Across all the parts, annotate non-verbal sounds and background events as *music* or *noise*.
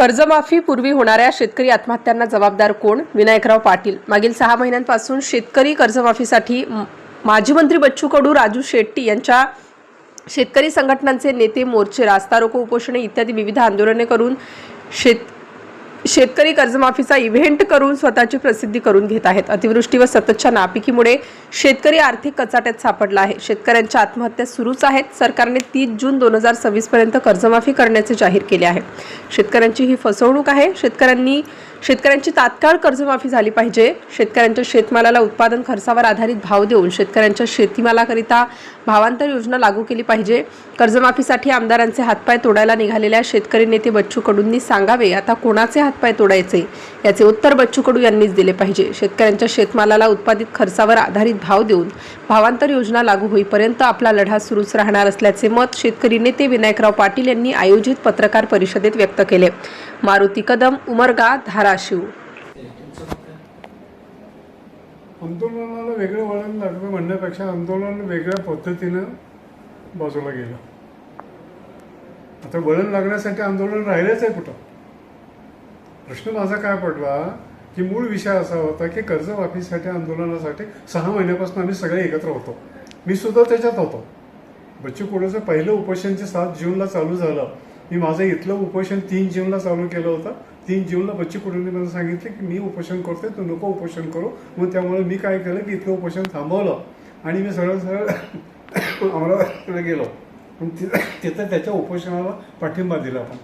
कर्जमाफी पूर्वी होणाऱ्या शेतकरी आत्महत्यांना जबाबदार कोण? विनायकराव पाटील. मागील सहा महिन्यांपासून शेतकरी कर्जमाफीसाठी माजी मंत्री बच्चू कडू राजू शेट्टी यांच्या शेतकरी संघटनांचे नेते मोर्चे रास्ता रोको उपोषणे इत्यादी विविध आंदोलने करून शेत शेतकरी कर्जमाफीचा इव्हेंट करून स्वतःची प्रसिद्धी करून घेत आहेत. अतिवृष्टी व सततच्या नापिकीमुळे शेतकरी आर्थिक कचाट्यात सापडला आहे. शेतकऱ्यांच्या आत्महत्या सुरूच आहेत. सरकारने तीस जून दोन हजार सव्वीसपर्यंत कर्जमाफी करण्याचे जाहीर केले आहे. शेतकऱ्यांची ही फसवणूक आहे. शेतकऱ्यांनी शेतकऱ्यांची तात्काळ कर्जमाफी झाली पाहिजे. शेतकऱ्यांच्या शेतमालाला उत्पादन खर्चावर आधारित भाव देऊन शेतकऱ्यांच्या शेतीमालाकरिता भावांतर योजना लागू केली पाहिजे. कर्जमाफीसाठी आमदारांचे हातपाय तोडायला निघालेल्या शेतकरी नेते बच्चू कडूंनी सांगावे आता कोणाचे हातपाय तोडायचे? याचे उत्तर बच्चू कडू यांनीच दिले पाहिजे. शेतकऱ्यांच्या शेतमालाला उत्पादित खर्चावर आधारित भाव देऊन भावांतर योजना लागू होईपर्यंत आपला लढा सुरूच राहणार असल्याचे मत शेतकरी नेते विनायकराव पाटील यांनी आयोजित पत्रकार परिषदेत व्यक्त केले. मारुती कदम उमरगा धारा धाराशिव आंदोलनाला वेगळं वळण लागलं म्हणण्यापेक्षा आंदोलन वेगळ्या पद्धतीनं बाजूला गेलं. आता वळण लागण्यासाठी आंदोलन राहिलंच आहे कुठं? प्रश्न माझा काय पडला की मूळ विषय असा होता की कर्जमाफीसाठी आंदोलनासाठी सहा महिन्यापासून आम्ही सगळे एकत्र होतो. मी सुद्धा त्याच्यात होतो. बच्चू कडूचं पहिलं उपोषण जे सात जूनला चालू झालं. मी माझं इथलं उपोषण तीन जूनला चालू केलं होतं. तीन जूनला बच्ची कुटुंबी मला सांगितलं की मी उपोषण करतोय तू नको उपोषण करू. मग त्यामुळे मी काय केलं की इथलं उपोषण थांबवलं. आणि मी सरळ सरळ *coughs* अमरावतीकडे गेलो. तिथं त्याच्या उपोषणाला पाठिंबा दिला आपण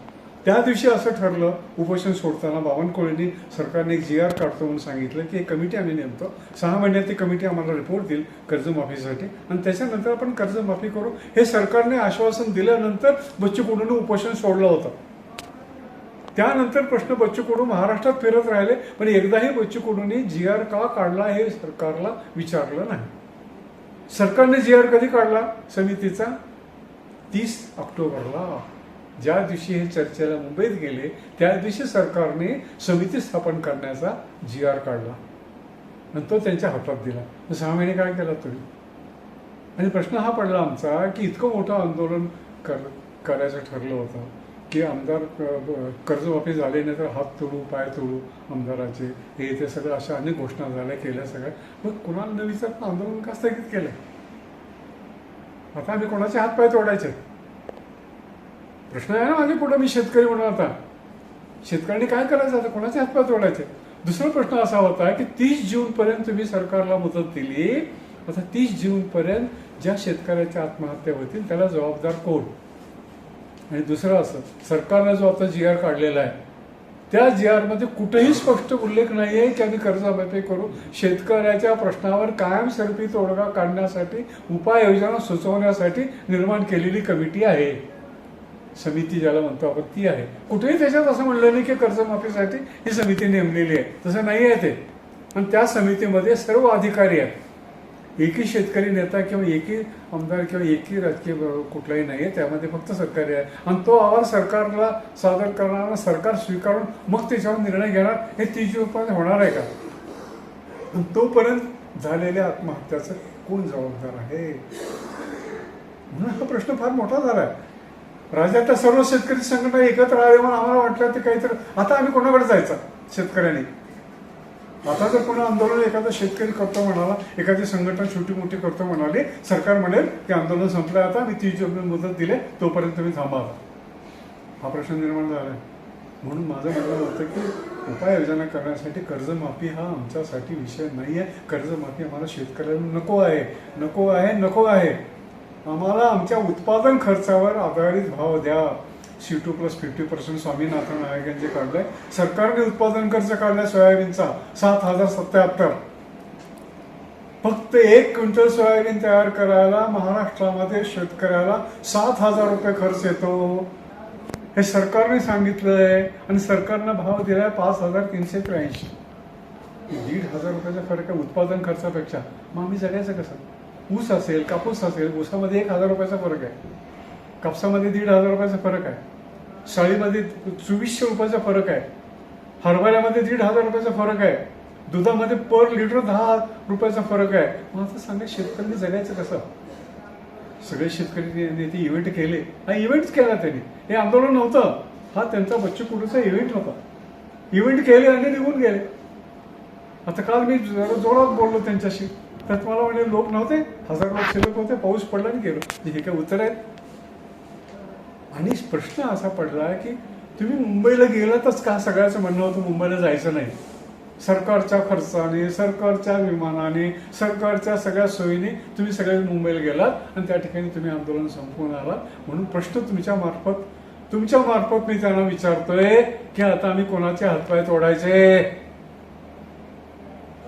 त्या दिवशी असं ठरलं उपोषण सोडताना बावनकुळेंनी सरकारने एक जी आर काढतो म्हणून सांगितलं की एक कमिटी आम्ही नेमतो. सहा महिन्यात ती कमिटी आम्हाला रिपोर्ट देईल कर्जमाफीसाठी. आणि त्याच्यानंतर आपण कर्जमाफी करू. हे सरकारने आश्वासन दिल्यानंतर बच्चू कडून उपोषण सोडलं होतं. त्यानंतर प्रश्न बच्चू कडू महाराष्ट्रात फिरत राहिले पण एकदाही बच्चू कडूंनी जी आर का काढला हे सरकारला विचारलं नाही. सरकारने जी आर कधी काढला? समितीचा तीस ऑक्टोबरला. ज्या दिवशी हे चर्चेला मुंबईत गेले त्या दिवशी सरकारने समिती स्थापन करण्याचा जी आर काढला. आणि तो त्यांच्या हातात दिला. मग सहा महिने काय केला तुम्ही? आणि प्रश्न हा पडला आमचा की इतकं मोठं आंदोलन कर करायचं ठरलं होतं. की आमदार क- कर्जमाफी झाले नाही तर हात तोडू पाय तोडू आमदाराचे. हे ते सगळं अशा अनेक घोषणा झाल्या केल्या सगळ्या. मग कुणाला न विचारता आंदोलन का स्थगित केलं? आता आम्ही कोणाचे हात पाय तोडायचे? प्रश्न आहे ना माझे पुढे. मी शेतकरी म्हणून आता. शेतकऱ्यांनी काय करायचं? आता कोणाचे हातपाय तोडायचे? दुसरा प्रश्न असा होता की तीस जून पर्यंत तुम्ही सरकारला मदत दिली. आता तीस जून पर्यंत ज्या शेतकऱ्याच्या आत्महत्या होतील त्याला जबाबदार कोण? आणि दुसरं असं सरकारनं जो आता जी आर काढलेला आहे त्या जी आरमध्ये कुठेही स्पष्ट उल्लेख नाही आहे की आम्ही कर्जमाफी करू. शेतकऱ्याच्या प्रश्नावर कायमस्वरूपी तोडगा काढण्यासाठी उपाययोजना सुचवण्यासाठी निर्माण केलेली कमिटी आहे. समिती ज्याला म्हणतो आपण ती आहे. कुठेही त्याच्यात असं म्हणलं नाही की कर्जमाफीसाठी ही समिती नेमलेली आहे. तसं नाही आहे ते. आणि त्या समितीमध्ये सर्व अधिकारी आहेत. एकही शेतकरी नेता किंवा एकही आमदार किंवा एकही राजकीय कुठलाही नाही आहे त्यामध्ये फक्त सरकारी आहे. आणि तो अहवाल सरकारला सादर करणार सरकार स्वीकारून मग त्याच्यावर निर्णय घेणार हे तीस दिवसपर्यंत होणार आहे का? तोपर्यंत झालेल्या आत्महत्याचं कोण जबाबदार आहे? म्हणून हा प्रश्न फार मोठा झाला आहे. राज्यातल्या सर्व शेतकरी संघटना एकत्र आले म्हणून आम्हाला वाटलं ते काहीतरी आता आम्ही कोणाकडे जायचं? शेतकऱ्यांनी. आता जर कोणी आंदोलन एखादा शेतकरी करतो म्हणाला एखादी संघटना छोटी मोठी करतो म्हणाले सरकार म्हणेल की आंदोलन संपलं आता मी तीस जून मुदत दिले तोपर्यंत तुम्ही थांबा. हा प्रश्न निर्माण झाला. म्हणून माझं म्हणणं होतं की उपाययोजना करण्यासाठी कर्जमाफी हा आमच्यासाठी विषय नाही आहे कर्जमाफी आम्हाला शेतकऱ्यांना नको आहे. नको आहे नको आहे. आम्हाला आमच्या उत्पादन खर्चावर आधारित भाव द्या. C two plus fifty percent Swaminathan नायक यांचे काढलंय. सरकारने उत्पादन खर्च काढला सोयाबीनचा. सात हजार सत्याहत्तर. फक्त एक क्विंटल सोयाबीन तयार करायला महाराष्ट्रामध्ये शेतकऱ्याला सात हजार रुपये खर्च येतो. हे सरकारने सांगितलंय आणि सरकारनं भाव दिलाय पाच हजार तीनशे त्र्याऐंशी. दीड हजार रुपयाचा फरक आहे उत्पादन खर्चापेक्षा. मग आम्ही जगायचं कसं? ऊस असेल कापूस असेल ऊसामध्ये एक हजार रुपयाचा फरक आहे. कापसामध्ये दीड हजार रुपयाचा फरक आहे. साळीमध्ये चोवीसशे रुपयाचा फरक आहे. हरभऱ्यामध्ये दीड हजार रुपयाचा फरक आहे. दुधामध्ये पर लिटर दहा रुपयाचा फरक आहे. मग आता सांगा शेतकऱ्यांनी जगायचं कसं? सगळे शेतकरी नेते इव्हेंट केले. हा इव्हेंटच केला त्यांनी. हे आंदोलन नव्हतं. हा त्यांचा बच्चू कडूचा इव्हेंट होता. इव्हेंट केले आणि निघून गेले. आता काल मी जरा जोरात बोललो त्यांच्याशी. तर मला म्हणे लोक नव्हते. हजार लोक शिल्लक होते. पाऊस पडला आणि गेलो. हे काय उत्तर आहेत आणि प्रश्न असा पडला की तुम्ही मुंबईला गेलातच का सगळ्याचं म्हणणं होतं मुंबईला जायचं नाही? सरकारच्या खर्चाने सरकारच्या विमानाने सरकारच्या सगळ्या सोयीने तुम्ही सगळे मुंबईला गेलात आणि त्या ठिकाणी तुम्ही आंदोलन संपवून आलात. म्हणून प्रश्न तुमच्या मार्फत तुमच्या मार्फत मी त्यांना विचारतोय की आता आम्ही कोणाचे हातपाय तोडायचे?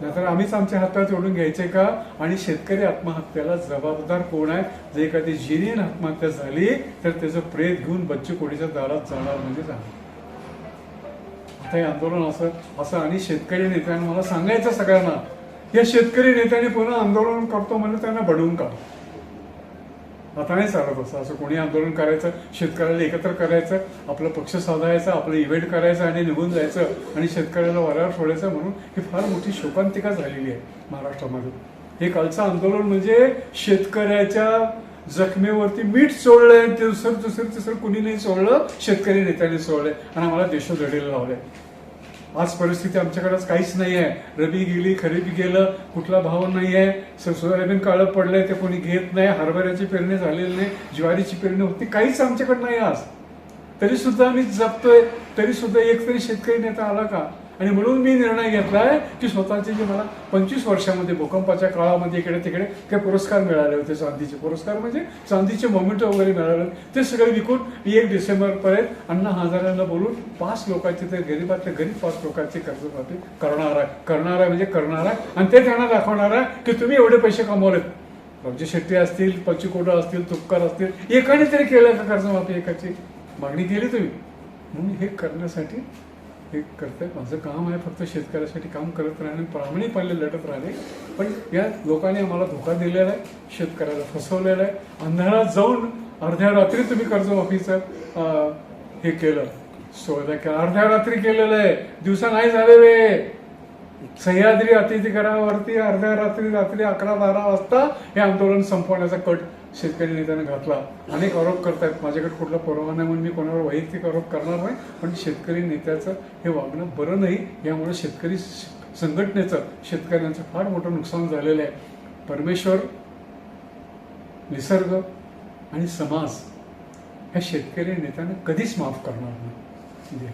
नाहीतर आम्हीच आमच्या हातात ओढून घ्यायचे का? आणि शेतकरी आत्महत्याला जबाबदार कोण आहे? जर एखादी जिनीन आत्महत्या झाली तर त्याचं प्रेत घेऊन बच्चू कोडीच्या दारात जाणार म्हणजे जाणार आता हे आंदोलन असं असं आणि शेतकरी नेत्यांना मला सांगायचं सगळ्यांना या शेतकरी नेत्याने पुन्हा आंदोलन करतो म्हणजे त्यांना बडवून काढ. आता नाही चालत असं. असं कोणी आंदोलन करायचं शेतकऱ्याला एकत्र करायचं आपला पक्ष साधायचा आपलं इव्हेंट करायचं आणि निघून जायचं आणि शेतकऱ्याला वरावर सोडायचं म्हणून ही फार मोठी शोकांतिका झालेली आहे महाराष्ट्रामध्ये. हे कालचं आंदोलन म्हणजे शेतकऱ्याच्या जखमेवरती मीठ सोडलंय दुसरं दुसरं तिसरं कुणी नाही सोडलं शेतकरी नेत्यांनी चोळलंय आणि आम्हाला देशोधडीला लावलंय. आज परिस्थिती आमच्याकडे काहीच नाही आहे रबी गेली खरेदी गेलं कुठला भाव नाही आहे सोयाबीन काळं पडलंय ते कोणी घेत नाही. हरभऱ्याची पेरणी झालेली नाही ज्वारीची पेरणी होती काहीच आमच्याकडे नाही आज. तरी सुद्धा आम्ही जपतोय तरी सुद्धा एक तरी शेतकरी नेता आला का? आणि म्हणून मी निर्णय घेतलाय की स्वतःचे जे मला पंचवीस वर्षामध्ये भूकंपाच्या काळामध्ये इकडे तिकडे काही पुरस्कार मिळाले होते चांदीचे. पुरस्कार म्हणजे चांदीचे मोमेंट वगैरे मिळाले होते. ते सगळे विकून एक डिसेंबरपर्यंत अण्णा हजारांना बोलून पाच लोकांचे ते गरीबातले गरीब पाच लोकांचे कर्जमाफी करणार आहे करणार आहे म्हणजे करणार. आहे आणि ते त्यांना दाखवणार आहे की तुम्ही एवढे पैसे कमवलेत. रामजी शेट्टी असतील पच्चीकोटा असतील तुपकर असतील एकाने तरी केलं का कर्जमाफी एकाची? मागणी केली तुम्ही. म्हणून हे करण्यासाठी हे करतंय. माझं काम आहे फक्त शेतकऱ्यासाठी काम करत राहणे प्रामाणिकपणे लढत राहणे. पण या लोकांनी आम्हाला धोका दिलेला आहे शेतकऱ्याला फसवलेला आहे. अंधारात जाऊन अर्ध्या रात्री तुम्ही कर्जमाफीचं हे केलं. सोयदा केलं अर्ध्या रात्री केलेलं आहे. दिवसा नाही झालेले. सह्याद्री अतिथी घरावरती अर्ध्या रात्री रात्री अकरा बारा वाजता हे आंदोलन संपवण्याचा कट शेतकरी नेत्याने घातला. अनेक आरोप करतायत. माझ्याकडे कुठला परवाना नाही म्हणून मी कोणावर वैयक्तिक आरोप करणार नाही पण शेतकरी नेत्याचं हे वागणं बरं नाही. यामुळे शेतकरी संघटनेचं शेतकऱ्यांचं फार मोठं नुकसान झालेलं आहे. परमेश्वर निसर्ग आणि समाज ह्या शेतकरी नेत्यानं कधीच माफ करणार नाही.